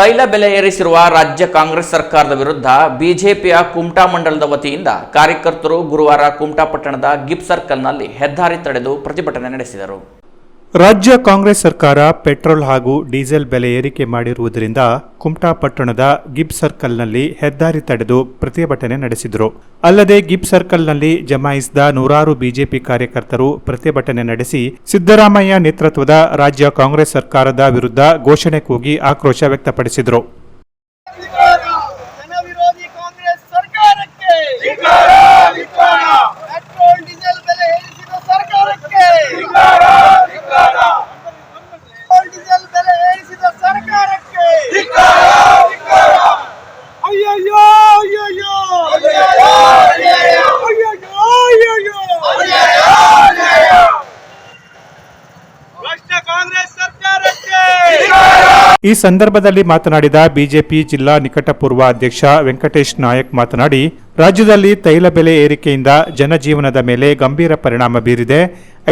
ತೈಲ ಬೆಲೆ ಏರಿಸಿರುವ ರಾಜ್ಯ ಕಾಂಗ್ರೆಸ್ ಸರ್ಕಾರದ ವಿರುದ್ಧ ಬಿಜೆಪಿಯ ಕುಮಟಾ ಮಂಡಲದ ವತಿಯಿಂದ ಕಾರ್ಯಕರ್ತರು ಗುರುವಾರ ಕುಮಟಾ ಪಟ್ಟಣದ ಗಿಪ್ ಸರ್ಕಲ್ನಲ್ಲಿ ಹೆದ್ದಾರಿ ತಡೆದು ಪ್ರತಿಭಟನೆ ನಡೆಸಿದರು. ರಾಜ್ಯ ಕಾಂಗ್ರೆಸ್ ಸರ್ಕಾರ ಪೆಟ್ರೋಲ್ ಹಾಗೂ ಡೀಸೆಲ್ ಬೆಲೆ ಏರಿಕೆ ಮಾಡಿರುವುದರಿಂದ ಕುಮಟಾ ಪಟ್ಟಣದ ಗಿಬ್ ಸರ್ಕಲ್ನಲ್ಲಿ ಹೆದ್ದಾರಿ ತಡೆದು ಪ್ರತಿಭಟನೆ ನಡೆಸಿದರು. ಅಲ್ಲದೆ ಗಿಬ್ ಸರ್ಕಲ್ನಲ್ಲಿ ಜಮಾಯಿಸಿದ ನೂರಾರು ಬಿಜೆಪಿ ಕಾರ್ಯಕರ್ತರು ಪ್ರತಿಭಟನೆ ನಡೆಸಿ ಸಿದ್ದರಾಮಯ್ಯ ನೇತೃತ್ವದ ರಾಜ್ಯ ಕಾಂಗ್ರೆಸ್ ಸರ್ಕಾರದ ವಿರುದ್ಧ ಘೋಷಣೆ ಕೂಗಿ ಆಕ್ರೋಶ ವ್ಯಕ್ತಪಡಿಸಿದರು ಜನ ವಿರೋಧಿ ಕಾಂಗ್ರೆಸ್ ಸರ್ಕಾರಕ್ಕೆ ಪೆಟ್ರೋಲ್ ಡೀಸೆಲ್ ಬೆಲೆ ಏರಿಸಿದ ಸರ್ಕಾರಕ್ಕೆ ಪೆಟ್ರೋಲ್ ಡೀಸೆಲ್ ಬೆಲೆ ಏರಿಸಿದ ಸರ್ಕಾರಕ್ಕೆ ಅಯ್ಯಯ್ಯೋ ಅಯ್ಯಯ್ಯೋ ಅಯ್ಯಯ್ಯೋ ಅಯ್ಯಯ್ಯೋ ಭ್ರಷ್ಟ ಕಾಂಗ್ರೆಸ್ ಸರ್ಕಾರಕ್ಕೆ ಈ ಸಂದರ್ಭದಲ್ಲಿ ಮಾತನಾಡಿದ ಬಿಜೆಪಿ ಜಿಲ್ಲಾ ನಿಕಟಪೂರ್ವ ಅಧ್ಯಕ್ಷ ವೆಂಕಟೇಶ್ ನಾಯಕ್ ಮಾತನಾಡಿ ರಾಜ್ಯದಲ್ಲಿ ತೈಲ ಬೆಲೆ ಏರಿಕೆಯಿಂದ ಜನಜೀವನದ ಮೇಲೆ ಗಂಭೀರ ಪರಿಣಾಮ ಬೀರಿದೆ.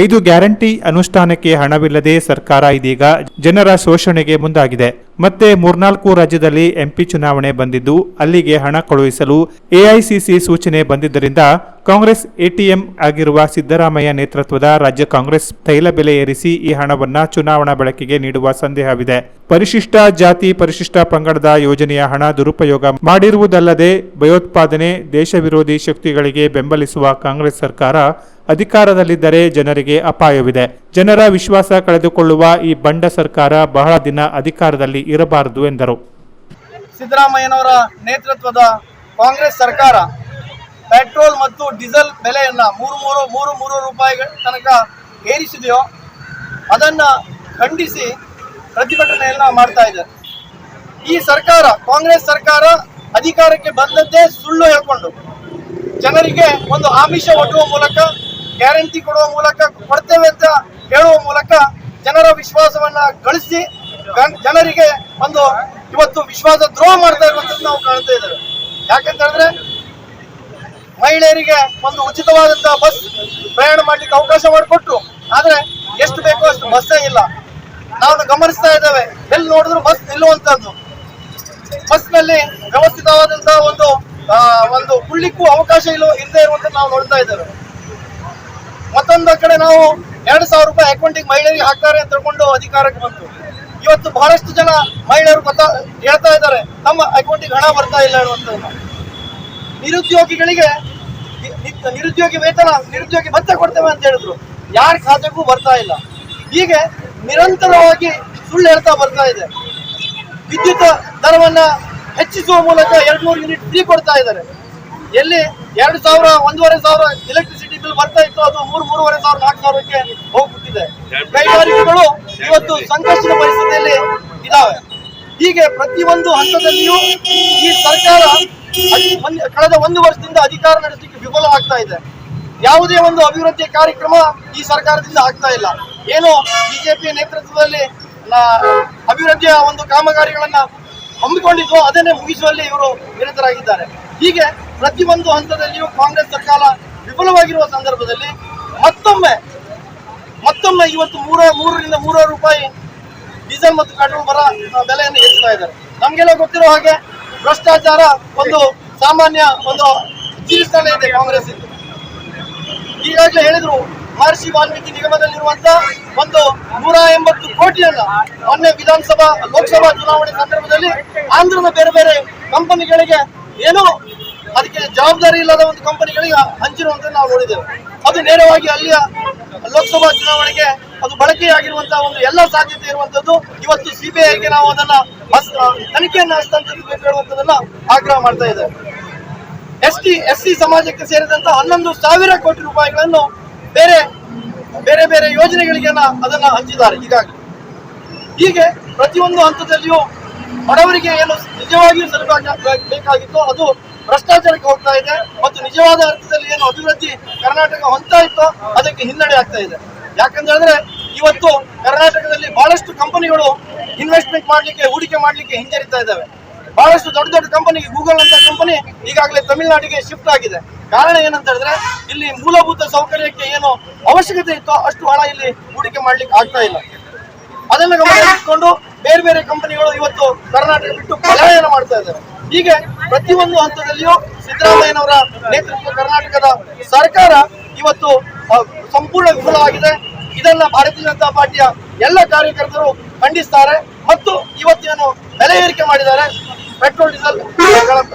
ಐದು ಗ್ಯಾರಂಟಿ ಅನುಷ್ಠಾನಕ್ಕೆ ಹಣವಿಲ್ಲದೆ ಸರ್ಕಾರ ಇದೀಗ ಜನರ ಶೋಷಣೆಗೆ ಮುಂದಾಗಿದೆ. ಮತ್ತೆ ಮೂರ್ನಾಲ್ಕು ರಾಜ್ಯದಲ್ಲಿ ಎಂಪಿ ಚುನಾವಣೆ ಬಂದಿದ್ದು, ಅಲ್ಲಿಗೆ ಹಣ ಕಳುಹಿಸಲು ಎಐಸಿಸಿ ಸೂಚನೆ ಬಂದಿದ್ದರಿಂದ ಕಾಂಗ್ರೆಸ್ ಎಟಿಎಂ ಆಗಿರುವ ಸಿದ್ದರಾಮಯ್ಯ ನೇತೃತ್ವದ ರಾಜ್ಯ ಕಾಂಗ್ರೆಸ್ ತೈಲ ಬೆಲೆ ಏರಿಸಿ ಈ ಹಣವನ್ನು ಚುನಾವಣಾ ಬಳಕೆಗೆ ನೀಡುವ ಸಂದೇಹವಿದೆ. ಪರಿಶಿಷ್ಟ ಜಾತಿ ಪರಿಶಿಷ್ಟ ಪಂಗಡದ ಯೋಜನೆಯ ಹಣ ದುರುಪಯೋಗ ಮಾಡಿರುವುದಲ್ಲದೆ ಭಯೋತ್ಪಾದನೆ ದೇಶ ವಿರೋಧಿ ಶಕ್ತಿಗಳಿಗೆ ಬೆಂಬಲಿಸುವ ಕಾಂಗ್ರೆಸ್ ಸರ್ಕಾರ ಅಧಿಕಾರದಲ್ಲಿದ್ದರೆ ಜನರಿಗೆ ಅಪಾಯವಿದೆ. ಜನರ ವಿಶ್ವಾಸ ಕಳೆದುಕೊಳ್ಳುವ ಈ ಬಂಡ ಸರ್ಕಾರ ಬಹಳ ದಿನ ಅಧಿಕಾರದಲ್ಲಿ ಇರಬಾರದು ಎಂದರು. ಸಿದ್ದರಾಮಯ್ಯನವರ ನೇತೃತ್ವದ ಕಾಂಗ್ರೆಸ್ ಸರ್ಕಾರ ಪೆಟ್ರೋಲ್ ಮತ್ತು ಡೀಸೆಲ್ ಬೆಲೆಯನ್ನ ಮೂರು ಮೂರು ಮೂರು ಮೂರು ರೂಪಾಯಿಗಳ ತನಕ ಏರಿಸಿದೆಯೋ ಅದನ್ನ ಖಂಡಿಸಿ ಪ್ರತಿಭಟನೆಯನ್ನ ಮಾಡ್ತಾ ಇದೆ ಈ ಸರ್ಕಾರ ಕಾಂಗ್ರೆಸ್ ಸರ್ಕಾರ ಅಧಿಕಾರಕ್ಕೆ ಬಂದದ್ದೇ ಸುಳ್ಳು ಹೇಳ್ಕೊಂಡು ಜನರಿಗೆ ಒಂದು ಆಮಿಷ ಒಡ್ಡುವ ಮೂಲಕ, ಗ್ಯಾರಂಟಿ ಕೊಡುವ ಮೂಲಕ, ಕೊಡ್ತೇವೆ ಅಂತ ಹೇಳುವ ಮೂಲಕ ಜನರ ವಿಶ್ವಾಸವನ್ನ ಗಳಿಸಿ ಜನರಿಗೆ ಒಂದು ಇವತ್ತು ವಿಶ್ವಾಸ ದ್ರೋಹ ಮಾಡ್ತಾ ಇರುವಂತದ್ದು ನಾವು ಕಾಣ್ತಾ ಇದ್ದೇವೆ. ಯಾಕಂತ ಹೇಳಿದ್ರೆ, ಮಹಿಳೆಯರಿಗೆ ಒಂದು ಉಚಿತವಾದಂತಹ ಬಸ್ ಪ್ರಯಾಣ ಮಾಡ್ಲಿಕ್ಕೆ ಅವಕಾಶ ಮಾಡಿಕೊಟ್ಟು ಆದ್ರೆ ಎಷ್ಟು ಬೇಕೋ ಅಷ್ಟು ಬಸ್ಸೇ ಇಲ್ಲ. ನಾವು ಗಮನಿಸ್ತಾ ಇದ್ದೇವೆ, ಎಲ್ಲಿ ನೋಡಿದ್ರು ಬಸ್ ನಿಲ್ಲುವಂತದ್ದು ಬಸ್ನಲ್ಲಿ ವ್ಯವಸ್ಥಿತವಾದಂತಹ ಒಂದು ಒಂದು ಕುಳ್ಳಿಕ್ಕೂ ಅವಕಾಶ ಇಲ್ಲೋ ಇಲ್ಲದೆ ಇರುವಂತ ನಾವು ನೋಡ್ತಾ ಇದ್ದೇವೆ. ಮತ್ತೊಂದು ಕಡೆ ನಾವು ಎರಡು ಸಾವಿರ ರೂಪಾಯಿ ಅಕೌಂಟಿಗೆ ಮಹಿಳೆಯರಿಗೆ ಹಾಕ್ತಾರೆ ಅಂತ ತಿಳ್ಕೊಂಡು ಅಧಿಕಾರಕ್ಕೆ ಬಂತು ಇವತ್ತು ಬಹಳಷ್ಟು ಜನ ಮಹಿಳೆಯರು ಗೊತ್ತಾ, ಹೇಳ್ತಾ ಇದ್ದಾರೆ, ತಮ್ಮ ಅಕೌಂಟಿಗೆ ಹಣ ಬರ್ತಾ ಇಲ್ಲ ಅನ್ನುವಂಥದ್ದನ್ನ. ನಿರುದ್ಯೋಗಿಗಳಿಗೆ ನಿರುದ್ಯೋಗಿ ವೇತನ, ನಿರುದ್ಯೋಗಿ ಮತ್ತೆ ಕೊಡ್ತೇವೆ ಅಂತ ಹೇಳಿದ್ರು. ಯಾರ ಖಾತೆಗೂ ಬರ್ತಾ ಇಲ್ಲ. ಹೀಗೆ ನಿರಂತರವಾಗಿ ಸುಳ್ಳು ಹೇಳ್ತಾ ಬರ್ತಾ ಇದೆ. ವಿದ್ಯುತ್ ದರವನ್ನ ಹೆಚ್ಚಿಸುವ ಮೂಲಕ ಎರಡು ನೂರು ಯೂನಿಟ್ ಫ್ರೀ ಕೊಡ್ತಾ ಇದ್ದಾರೆ. ಎಲ್ಲಿ ಎರಡು ಸಾವಿರ ಒಂದೂವರೆ ಸಾವಿರ ಎಲೆಕ್ಟ್ರಿಸಿಟಿ ಬಿಲ್ ಬರ್ತಾ ಇತ್ತು ಅದು ಮೂರು ಮೂರುವರೆ ಸಾವಿರ ನಾಲ್ಕು ಸಾವಿರಕ್ಕೆ ಹೋಗ್ಬಿಟ್ಟಿದೆ. ಕೈಗಾರಿಕೆಗಳು ಇವತ್ತು ಸಂಕಷ್ಟದ ಪರಿಸ್ಥಿತಿಯಲ್ಲಿ ಇದಾವೆ. ಹೀಗೆ ಪ್ರತಿಯೊಂದು ಹಂತದಲ್ಲಿಯೂ ಈ ಸರ್ಕಾರ ಕಳೆದ ಒಂದು ವರ್ಷದಿಂದ ಅಧಿಕಾರ ನಡೆಸಲಿಕ್ಕೆ ವಿಫಲವಾಗ್ತಾ ಇದೆ. ಯಾವುದೇ ಒಂದು ಅಭಿವೃದ್ಧಿ ಕಾರ್ಯಕ್ರಮ ಈ ಸರ್ಕಾರದಿಂದ ಆಗ್ತಾ ಇಲ್ಲ. ಏನು ಬಿಜೆಪಿ ನೇತೃತ್ವದಲ್ಲಿ ಅಭಿವೃದ್ಧಿಯ ಒಂದು ಕಾಮಗಾರಿಗಳನ್ನ ಹಮ್ಮಿಕೊಂಡಿದ್ದು, ಅದನ್ನೇ ಮುಗಿಸುವಲ್ಲಿ ಇವರು ನಿರತರಾಗಿದ್ದಾರೆ. ಹೀಗೆ ಪ್ರತಿಯೊಂದು ಹಂತದಲ್ಲಿಯೂ ಕಾಂಗ್ರೆಸ್ ಸರ್ಕಾರ ವಿಫಲವಾಗಿರುವ ಸಂದರ್ಭದಲ್ಲಿ ಮತ್ತೊಮ್ಮೆ ಮತ್ತೊಮ್ಮೆ ಇವತ್ತು ಮೂರ, ಮೂರರಿಂದ ಮೂರಾರು ರೂಪಾಯಿ ಡೀಸೆಲ್ ಮತ್ತು ಪೆಟ್ರೋಲ್ ಬರ ಬೆಲೆಯನ್ನು ಹೆಚ್ಚಿಸ್ತಾ ಇದ್ದಾರೆ. ನಮಗೆಲ್ಲ ಗೊತ್ತಿರೋ ಹಾಗೆ ಭ್ರಷ್ಟಾಚಾರ ಒಂದು ಸಾಮಾನ್ಯ ಒಂದು ಜೀವಿಸ್ತಾನೆ ಇದೆ. ಕಾಂಗ್ರೆಸ್ ಈಗಾಗಲೇ ಹೇಳಿದ್ರು ಮಹರ್ಷಿ ವಾಲ್ಮೀಕಿ ನಿಗಮದಲ್ಲಿರುವಂತ ಒಂದು ನೂರ ಎಂಬತ್ತು ಕೋಟಿಯನ್ನ ಮೊನ್ನೆ ವಿಧಾನಸಭಾ, ಲೋಕಸಭಾ ಚುನಾವಣೆ ಸಂದರ್ಭದಲ್ಲಿ ಆಂಧ್ರದ ಬೇರೆ ಬೇರೆ ಕಂಪನಿಗಳಿಗೆ ಏನು ಅದಕ್ಕೆ ಜವಾಬ್ದಾರಿ ಇಲ್ಲದ ಒಂದು ಕಂಪನಿಗಳಿಗೆ ಹಂಚಿರುವಂತ ನಾವು ನೋಡಿದ್ದೇವೆ. ಅದು ನೇರವಾಗಿ ಅಲ್ಲಿಯ ಲೋಕಸಭಾ ಚುನಾವಣೆಗೆ ಅದು ಬಳಕೆಯಾಗಿರುವಂತಹ ಒಂದು ಎಲ್ಲ ಸಾಧ್ಯತೆ ಇರುವಂತದ್ದು. ಇವತ್ತು ಸಿಬಿಐಗೆ ನಾವು ಅದನ್ನ ತನಿಖೆಯನ್ನು ಹಸ್ತಾಂತರಿಸಬೇಕು ಹೇಳುವಂತದನ್ನ ಆಗ್ರಹ ಮಾಡ್ತಾ ಇದ್ದೇವೆ. ಎಸ್ ಟಿ, ಎಸ್ ಸಿ ಸಮಾಜಕ್ಕೆ ಸೇರಿದಂತ ಹನ್ನೊಂದು ಸಾವಿರ ಕೋಟಿ ರೂಪಾಯಿಗಳನ್ನು ಬೇರೆ ಬೇರೆ ಬೇರೆ ಯೋಜನೆಗಳಿಗೆ ನ- ಅದನ್ನ ಹಂಚಿದ್ದಾರೆ ಈಗಾಗಲೇ ಹೀಗೆ ಪ್ರತಿಯೊಂದು ಹಂತದಲ್ಲಿಯೂ ಬಡವರಿಗೆ ಏನು ನಿಜವಾಗಿಯೂ ಬೇಕಾಗಿತ್ತು ಅದು ಭ್ರಷ್ಟಾಚಾರಕ್ಕೆ ಹೋಗ್ತಾ ಇದೆ ಮತ್ತು ನಿಜವಾದ ಅರ್ಥದಲ್ಲಿ ಏನು ಅಭಿವೃದ್ಧಿ ಕರ್ನಾಟಕ ಹೊಂದ್ತಾ ಇತ್ತೋ ಅದಕ್ಕೆ ಹಿನ್ನಡೆ ಆಗ್ತಾ ಇದೆ. ಯಾಕಂತ ಹೇಳಿದ್ರೆ ಇವತ್ತು ಕರ್ನಾಟಕದಲ್ಲಿ ಬಹಳಷ್ಟು ಕಂಪನಿಗಳು ಇನ್ವೆಸ್ಟ್ಮೆಂಟ್ ಮಾಡ್ಲಿಕ್ಕೆ, ಹೂಡಿಕೆ ಮಾಡ್ಲಿಕ್ಕೆ ಹಿಂಜರಿತಾ ಇದ್ದಾವೆ. ಬಹಳಷ್ಟು ದೊಡ್ಡ ದೊಡ್ಡ ಕಂಪನಿ ಗೂಗಲ್ ಅಂತ ಕಂಪನಿ ಈಗಾಗಲೇ ತಮಿಳುನಾಡಿಗೆ ಶಿಫ್ಟ್ ಆಗಿದೆ. ಕಾರಣ ಏನಂತ ಹೇಳಿದ್ರೆ, ಇಲ್ಲಿ ಮೂಲಭೂತ ಸೌಕರ್ಯಕ್ಕೆ ಏನು ಅವಶ್ಯಕತೆ ಇತ್ತೋ ಅಷ್ಟು ಹಣ ಇಲ್ಲಿ ಹೂಡಿಕೆ ಮಾಡ್ಲಿಕ್ಕೆ ಆಗ್ತಾ ಇಲ್ಲ. ಅದನ್ನು ಗಮನಿಸಿಕೊಂಡು ಬೇರೆ ಬೇರೆ ಕಂಪನಿಗಳು ಇವತ್ತು ಕರ್ನಾಟಕ ಬಿಟ್ಟು ಪಲಾಯನ ಮಾಡ್ತಾ ಇದ್ದಾರೆ. ಹೀಗೆ ಪ್ರತಿಯೊಂದು ಹಂತದಲ್ಲಿಯೂ ಸಿದ್ದರಾಮಯ್ಯನವರ ನೇತೃತ್ವ ಕರ್ನಾಟಕದ ಸರ್ಕಾರ ಇವತ್ತು ಸಂಪೂರ್ಣ ವಿಫಲವಾಗಿದೆ. ಇದನ್ನ ಭಾರತೀಯ ಜನತಾ ಪಾರ್ಟಿಯ ಎಲ್ಲ ಕಾರ್ಯಕರ್ತರು ಖಂಡಿಸ್ತಾರೆ. ಮತ್ತು ಇವತ್ತೇನು ಬೆಲೆ ಏರಿಕೆ ಮಾಡಿದ್ದಾರೆ. ಪೆಟ್ರೋಲ್, ಡೀಸೆಲ್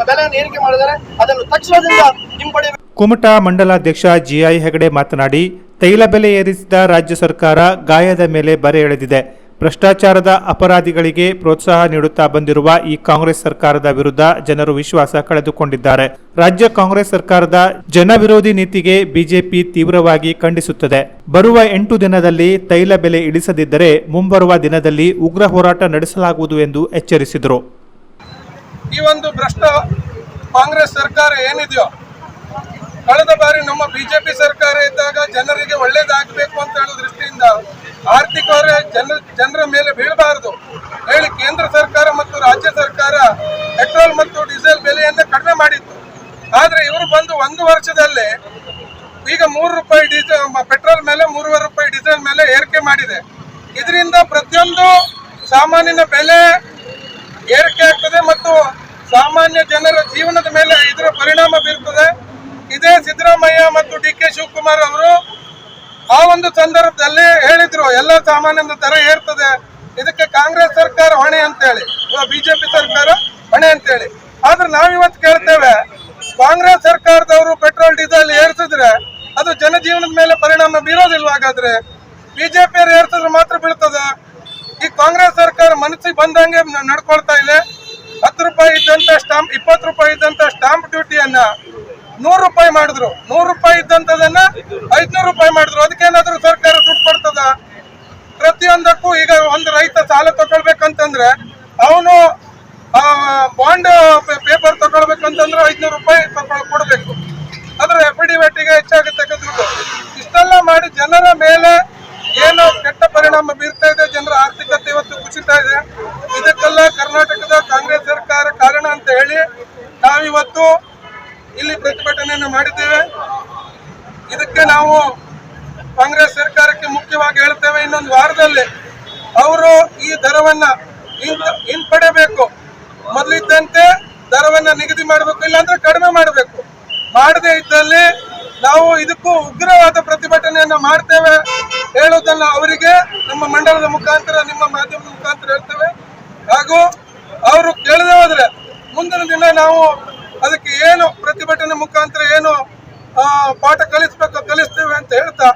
ಬೆಲೆಯನ್ನು ಏರಿಕೆ ಮಾಡಿದರೆ ಅದನ್ನು ತಕ್ಷಣದಿಂದ ಹಿಂಪಡೆಯಬೇಕು. ಕುಮಟಾ ಮಂಡಲಾಧ್ಯಕ್ಷ ಜಿಐ ಹೆಗಡೆ ಮಾತನಾಡಿ, ತೈಲ ಬೆಲೆ ಏರಿಸಿದ ರಾಜ್ಯ ಸರ್ಕಾರ ಗಾಯದ ಮೇಲೆ ಬರೆ ಎಳೆದಿದೆ. ಭ್ರಷ್ಟಾಚಾರದ ಅಪರಾಧಿಗಳಿಗೆ ಪ್ರೋತ್ಸಾಹ ನೀಡುತ್ತಾ ಬಂದಿರುವ ಈ ಕಾಂಗ್ರೆಸ್ ಸರ್ಕಾರದ ವಿರುದ್ಧ ಜನರು ವಿಶ್ವಾಸ ಕಳೆದುಕೊಂಡಿದ್ದಾರೆ. ರಾಜ್ಯ ಕಾಂಗ್ರೆಸ್ ಸರ್ಕಾರದ ಜನವಿರೋಧಿ ನೀತಿಗೆ ಬಿಜೆಪಿ ತೀವ್ರವಾಗಿ ಖಂಡಿಸುತ್ತದೆ. ಬರುವ ಎಂಟು ದಿನದಲ್ಲಿ ತೈಲ ಬೆಲೆ ಇಳಿಸದಿದ್ದರೆ ಮುಂಬರುವ ದಿನದಲ್ಲಿ ಉಗ್ರ ಹೋರಾಟ ನಡೆಸಲಾಗುವುದು ಎಂದು ಎಚ್ಚರಿಸಿದರು. ಈ ಒಂದು ಭ್ರಷ್ಟ ಕಾಂಗ್ರೆಸ್ ಸರ್ಕಾರ ಏನಿದೆಯೋ, ಕಳೆದ ಬಾರಿ ನಮ್ಮ ಬಿಜೆಪಿ ಸರ್ಕಾರ ಇದ್ದಾಗ ಜನರಿಗೆ ಒಳ್ಳೇದಾಗಬೇಕು ಅಂತ ಹೇಳೋ ದೃಷ್ಟಿಯಿಂದ ಆರ್ಥಿಕ ಜನರ ಜನ, ಜನರ ಮೇಲೆ ಬೀಳಬಾರದು. ಹೇಳಿ ಕೇಂದ್ರ ಸರ್ಕಾರ ಮತ್ತು ರಾಜ್ಯ ಸರ್ಕಾರ ಪೆಟ್ರೋಲ್ ಮತ್ತು ಡೀಸೆಲ್ ಬೆಲೆಯನ್ನು ಕಡಿಮೆ ಮಾಡಿತ್ತು. ಆದರೆ ಇವರು ಬಂದು ಒಂದು ವರ್ಷದಲ್ಲಿ ಈಗ ಮೂರು ರೂಪಾಯಿ ಡೀಸೆಲ್ ಪೆಟ್ರೋಲ್ ಮೇಲೆ ಮೂರುವರೆ ರೂಪಾಯಿ ಡೀಸೆಲ್ ಮೇಲೆ ಏರಿಕೆ ಮಾಡಿದೆ. ಇದರಿಂದ ಪ್ರತಿಯೊಂದು ಸಾಮಾನ್ಯನ ಬೆಲೆ ಏರಿಕೆ ಆಗ್ತದೆ ಮತ್ತು ಸಾಮಾನ್ಯ ಜನರ ಜೀವನದ ಮೇಲೆ ಇದರ ಪರಿಣಾಮ ಬೀರ್ತದೆ. ಇದೇ ಸಿದ್ದರಾಮಯ್ಯ ಮತ್ತು ಡಿ ಕೆ ಶಿವಕುಮಾರ್ ಅವರು ಆ ಒಂದು ಸಂದರ್ಭದಲ್ಲಿ ಹೇಳಿದ್ರು, ಎಲ್ಲ ಸಾಮಾನ್ಯದ ದರ ಏರ್ತದೆ, ಇದಕ್ಕೆ ಕಾಂಗ್ರೆಸ್ ಸರ್ಕಾರ ಹೊಣೆ ಅಂತೇಳಿ ಬಿಜೆಪಿ ಸರ್ಕಾರ ಹೊಣೆ ಅಂತೇಳಿ. ಆದ್ರೆ ನಾವಿವತ್ತು ಕೇಳ್ತೇವೆ, ಕಾಂಗ್ರೆಸ್ ಸರ್ಕಾರದವರು ಪೆಟ್ರೋಲ್, ಡೀಸೆಲ್ ಏರ್ಸಿದ್ರೆ ಅದು ಜನಜೀವನದ ಮೇಲೆ ಪರಿಣಾಮ ಬೀರೋದಿಲ್ವ ಹಾಗಾದ್ರೆ? ಬಿಜೆಪಿ ಏರ್ಸಿದ್ರೆ ಮಾತ್ರ ಬೀಳ್ತದ. ಈ ಕಾಂಗ್ರೆಸ್ ಸರ್ಕಾರ ಮನಸ್ಸಿಗೆ ಬಂದಂಗೆ ನಡ್ಕೊಳ್ತಾ ಇದೆ. ಹತ್ತು ರೂಪಾಯಿ ಇದ್ದಂಥ ಸ್ಟಾಂಪ್ ಇಪ್ಪತ್ತು ರೂಪಾಯಿ ಇದ್ದಂಥ ಸ್ಟಾಂಪ್ ಡ್ಯೂಟಿಯನ್ನ ನೂರು ರೂಪಾಯಿ ಮಾಡಿದ್ರು. ನೂರು ರೂಪಾಯಿ ಇದ್ದಂತದನ್ನ ಐದ್ನೂರು ರೂಪಾಯಿ ಮಾಡಿದ್ರು. ಅದಕ್ಕೇನಾದ್ರೂ ಸರ್ಕಾರ ದುಡ್ಡು ಕೊಡ್ತದ? ಪ್ರತಿಯೊಂದಕ್ಕೂ ಈಗ ಒಂದು ರೈತ ಸಾಲ ತಗೊಳ್ಬೇಕಂತಂದ್ರೆ ಅವನು ಬಾಂಡ್ ಪೇಪರ್ ತಗೊಳ್ಬೇಕಂತಂದ್ರೆ ಐದ್ನೂರು ರೂಪಾಯಿ ತಗೊಳ್ ಕೊಡ್ಬೇಕು. ಅದ್ರ ಎಫಿಡಿವಿಟಿಗೆ ಹೆಚ್ಚಾಗುತ್ತೆ ದುಡ್ಡು ಇಷ್ಟೆಲ್ಲ ಮಾಡಿ ಜನರ ಮೇಲೆ ಏನು ಕೆಟ್ಟ ಪರಿಣಾಮ ಬೀರ್ತಾ ಇದೆ. ಜನರ ಆರ್ಥಿಕತೆ ಇವತ್ತು ಕುಸಿತಾ ಇದೆ. ಇದಕ್ಕೆಲ್ಲ ಕರ್ನಾಟಕದ ಕಾಂಗ್ರೆಸ್ ಅಂತ ಹೇಳಿ ನಾವಿವತ್ತು ಇಲ್ಲಿ ಪ್ರತಿಭಟನೆಯನ್ನು ಮಾಡಿದ್ದೇವೆ. ಇದಕ್ಕೆ ನಾವು ಕಾಂಗ್ರೆಸ್ ಸರ್ಕಾರಕ್ಕೆ ಮುಖ್ಯವಾಗಿ ಹೇಳ್ತೇವೆ ಇನ್ನೊಂದು ವಾರದಲ್ಲಿ. ಅವರು ಈ ದರವನ್ನ ಹಿಂಪಡೆಯಬೇಕು ಮೊದಲಿದ್ದಂತೆ ದರವನ್ನ ನಿಗದಿ ಮಾಡಬೇಕು, ಇಲ್ಲಾಂದ್ರೆ ಕಡಿಮೆ ಮಾಡಬೇಕು. ಮಾಡದೇ ಇದ್ದಲ್ಲಿ ನಾವು ಇದಕ್ಕೂ ಉಗ್ರವಾದ ಪ್ರತಿಭಟನೆಯನ್ನು ಮಾಡ್ತೇವೆ ಹೇಳೋದನ್ನು ಅವರಿಗೆ, ನಮ್ಮ ಮಂಡಲದ ಮುಖಾಂತರ, ನಿಮ್ಮ ಮಾಧ್ಯಮದ ಮುಖಾಂತರ ಹೇಳ್ತೇವೆ ಹಾಗೂ ಅವರು ಕೇಳದೆ ಹೋದ್ರೆ ಮುಂದಿನ ದಿನ ನಾವು ಅದಕ್ಕೆ ಏನು ಪ್ರತಿಭಟನೆ ಮುಖಾಂತರ ಏನು ಪಾಠ ಕಲಿಸ್ಬೇಕು, ಕಲಿಸ್ತೇವೆ ಅಂತ ಹೇಳ್ತಾ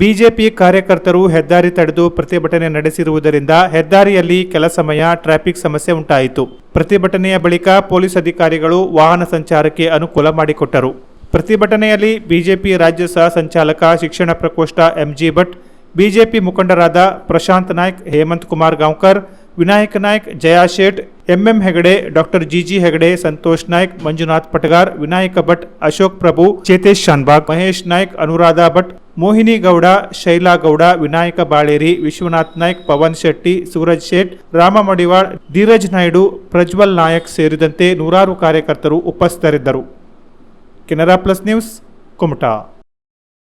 ಬಿಜೆಪಿ ಕಾರ್ಯಕರ್ತರು ಹೆದ್ದಾರಿ ತಡೆದು ಪ್ರತಿಭಟನೆ ನಡೆಸಿರುವುದರಿಂದ ಹೆದ್ದಾರಿಯಲ್ಲಿ ಕೆಲ ಸಮಯ ಟ್ರಾಫಿಕ್ ಸಮಸ್ಯೆ ಉಂಟಾಯಿತು. ಪ್ರತಿಭಟನೆಯ ಬಳಿಕ ಪೊಲೀಸ್ ಅಧಿಕಾರಿಗಳು ವಾಹನ ಸಂಚಾರಕ್ಕೆ ಅನುಕೂಲ ಮಾಡಿಕೊಟ್ಟರು. ಪ್ರತಿಭಟನೆಯಲ್ಲಿ ಬಿಜೆಪಿ ರಾಜ್ಯ ಸಹ ಸಂಚಾಲಕ, ಶಿಕ್ಷಣ ಪ್ರಕೋಷ್ಠ ಎಂಜಿ ಭಟ್, ಬಿಜೆಪಿ ಮುಖಂಡರಾದ Prashant Naik, Hemant Kumar Gaonkar Vinayak Naik, Jaya Shet, MM Hegde, doctor GG Hegde, Santosh Naik, Manjunath Patagar, Vinayaka Bhat, Ashok Prabhu, Chetesh Shanbhag, Mahesh Naik, Anuradha Bhat, Mohini Gowda, Shaila Gowda, Vinayaka Baleri, Vishwanath Naik, Pavan Shetty, Suraj Shet, Rama Madiwal, Dheeraj Naidu, Prajwal Nayak ಸೇರಿದಂತೆ ನೂರಾರು ಕಾರ್ಯಕರ್ತರು ಉಪಸ್ಥಿತರಿದ್ದರು. Canara plus news, Kumta.